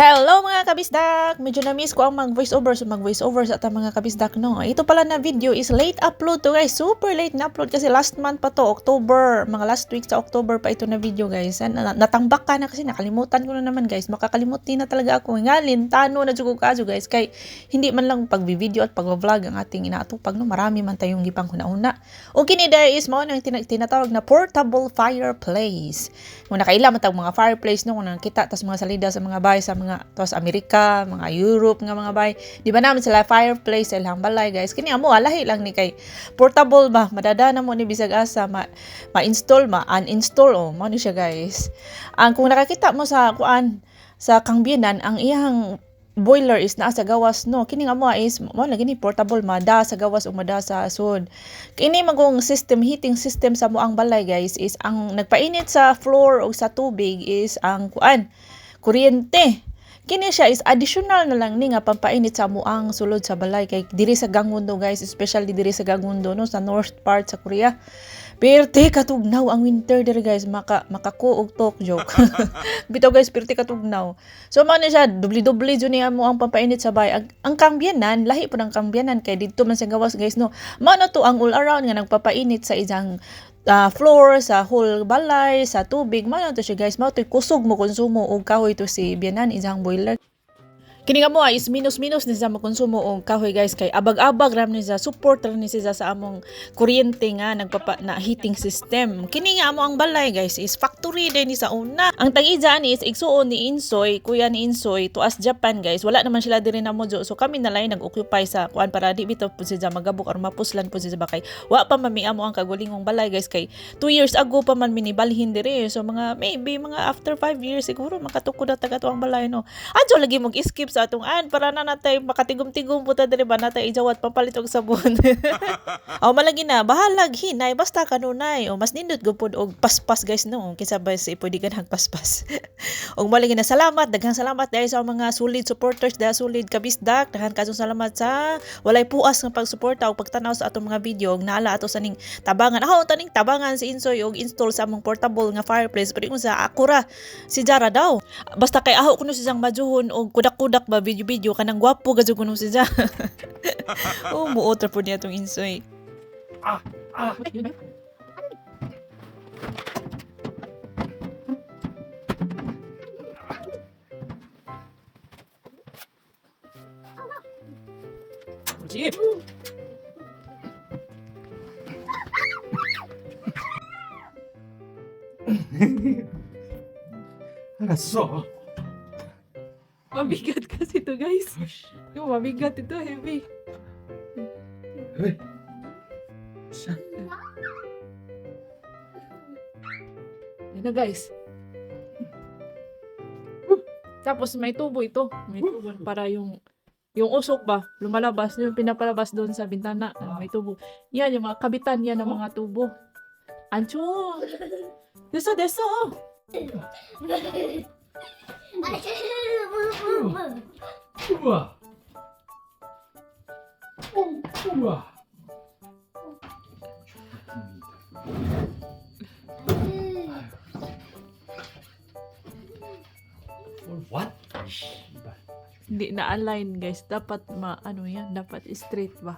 Hello mga kabisdak! Medyo na-miss ko ang mag-voice over so mag-voice over sa atang mga kabisdak no. Ito pala na video is late upload to guys. Super late na upload kasi last month pa to, October. Mga last week sa October pa ito na video guys. Na- Natambak ka na kasi nakalimutan ko na naman guys. Makakalimutin na talaga ako. Ngalin, tano na jugo kaso guys. Kay hindi man lang pag-video at pag-vlog ang ating inaatupag no. Marami man tayong gipang kuna-una. O kini there is mo nang tina- tinatawag na portable fireplace. Kung nakaila man tag mga fireplace no kung nakita tas mga salida sa mga bahay sa mga tos Amerika, mga Europe nga mga bahay. Di ba naman sila fireplace sa ilang balay guys. Kini amo alahi lang ni kay portable ba madadana mo ni bisag asa ma, ma-install ma uninstall oh mo ni siya guys. Ang kung nakakita mo sa kuan sa kangbinan ang iyang boiler is naa sa gawas no kini nga mo is mo lagi ni portable mada sa gawas ug mada sa sud kini magong system heating system sa moang balay guys is ang nagpainit sa floor o sa tubig is ang kuan kuryente kini siya is additional na lang ni nga pampainit sa moang sulod sa balay kay diri sa Gangwon-do guys especially diri sa Gangwon-do no sa north part sa Korea Perte katugnaw ang winter diri guys maka makakuog tok joke. Bitaw guys perte katugnaw. So mao na siya dubli-dubli jud niya mo ang pampainit sa bay. Ang, ang kambyanan lahi po ng kambyanan kay didto man sa gawas guys no. Mao to ang all around nga nagpapainit sa isang ah, floor, sa whole balay, sa tubig. Mao na to siya guys. Mao to kusog mo konsumo og kahoy to si biyanan isang boiler. Kini nga mo ay is minus-minus ni sa makonsumo og kahoy guys kay abag-abag ram ni sa support ni siya sa among kuryente nga nagpapa na heating system. Kini nga amo ang balay guys is factory din ni sa una. Ang tag-ija ni is igsuon ni Insoy, kuya ni Insoy to as Japan guys. Wala naman sila diri na mo so kami na lang nag-occupy sa kuan para di bitaw po siya magabok or mapuslan po siya bakay. Wa pa mami amo ang kagulingong balay guys kay 2 years ago pa man minibalhin diri. So mga maybe mga after 5 years siguro makatukod na taga ang balay no. Adyo lagi mong skip sa atong an para na natay makatigom-tigom puta diri ba natay ijawat papalit og sabon. Aw malagi na bahalag hinay basta kanunay o mas nindot gupod og paspas guys no kinsa ba si pwede ka nagpaspas. og malagi na salamat daghang salamat dahil sa mga solid supporters dahil solid kabisdak daghang kasong salamat sa walay puas nga pagsuporta og pagtanaw sa atong mga video og naala ato sa ning tabangan. Aho taning tabangan si Insoy og install sa among portable nga fireplace pero sa akura si Jara daw. Basta kay aho kuno si sang majuhon og kudak-kudak balak ba video-video kanang gwapo gazug kuno si Ja. oh, muotra po niya tong insoy. Ah, ah. Ah, Mabigat kasi to guys. Yung mabigat ito, heavy. 왜? 자, Yan na guys. Tapos may tubo ito. May tubo para yung yung usok ba, lumalabas, yung pinapalabas doon sa bintana, may tubo. Yan, yung mga kabitan yan ng mga tubo. Ancho! Deso, deso! 우와. 우와. What? 씨발. Hindi na-align guys. Dapat ma, ano yan, dapat straight ba?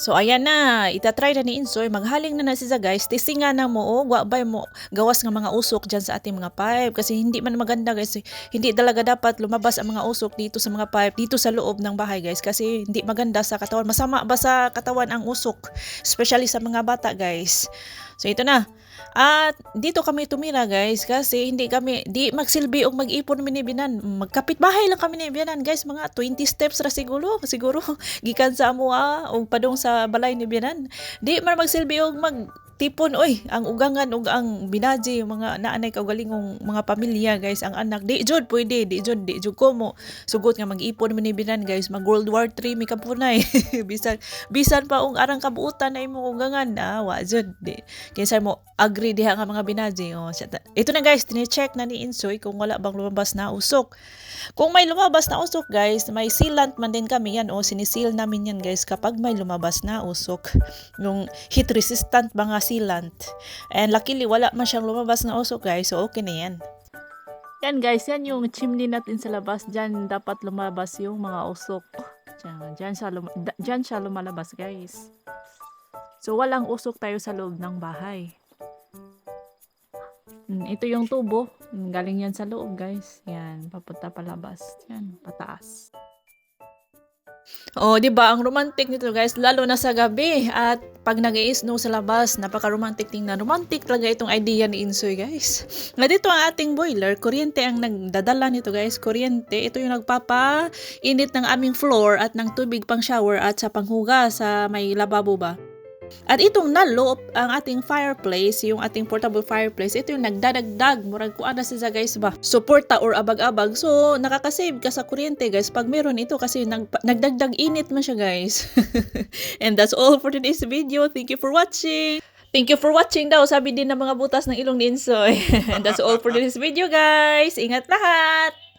So ayan na, itatry na ni Insoy, maghaling na na siya guys, tisinga na mo, oh, wa ba mo gawas ng mga usok dyan sa ating mga pipe, kasi hindi man maganda guys, hindi talaga dapat lumabas ang mga usok dito sa mga pipe, dito sa loob ng bahay guys, kasi hindi maganda sa katawan, masama ba sa katawan ang usok, especially sa mga bata guys. So ito na, at dito kami tumira guys kasi hindi kami di magsilbi og mag-ipon mi ni binan. Magkapit bahay lang kami ni binan guys mga 20 steps ra siguro siguro gikan sa amo ah, og padong sa balay ni binan. Di man magsilbi og mag tipon oy ang ugangan ug ang binaji mga naanay kaugalingong mga pamilya guys ang anak di jud pwede di jud di jud ko mo sugot nga mag-ipon man binan guys mag World War 3 mi kapunay. Bisan bisan pa ung arang kabuutan na imong ugangan na wa jud di. Kinsa mo agree diha nga mga binaji. Oh ito na guys tini-check na ni Insoy kung wala bang lumabas na usok. Kung may lumabas na usok guys may sealant man din kami yan o sinisil namin yan guys kapag may lumabas na usok. Yung heat resistant mga sealant and luckily wala man siyang lumabas na usok guys so okay na yan yan guys, yan yung chimney natin sa labas. Diyan dapat lumabas yung mga usok. Diyan, diyan, siya, lumalabas guys. So walang usok tayo sa loob ng bahay. Mm, Ito yung tubo. Mm, Galing yan sa loob guys. Yan, papunta palabas. Yan, pataas. Oh, 'di ba? Ang romantic nito, guys, lalo na sa gabi at pag nag snow sa labas, napaka-romantic tingnan. Romantic talaga itong idea ni Insoy, guys. Nga dito ang ating boiler, kuryente ang nagdadala nito, guys. Kuryente, ito yung nagpapa-init ng aming floor at ng tubig pang shower at sa panghuga sa may lababo ba. At itong nalo, ang ating fireplace, yung ating portable fireplace, ito yung nagdadagdag. Murag kuan na siya guys ba? Suporta or abag-abag. So, nakakasave ka sa kuryente guys pag meron ito kasi nag, nagdagdag init man siya guys. And that's all for today's video. Thank you for watching. Thank you for watching daw, sabi din ng mga butas ng ilong ni Insoy. And that's all for today's video guys. Ingat lahat!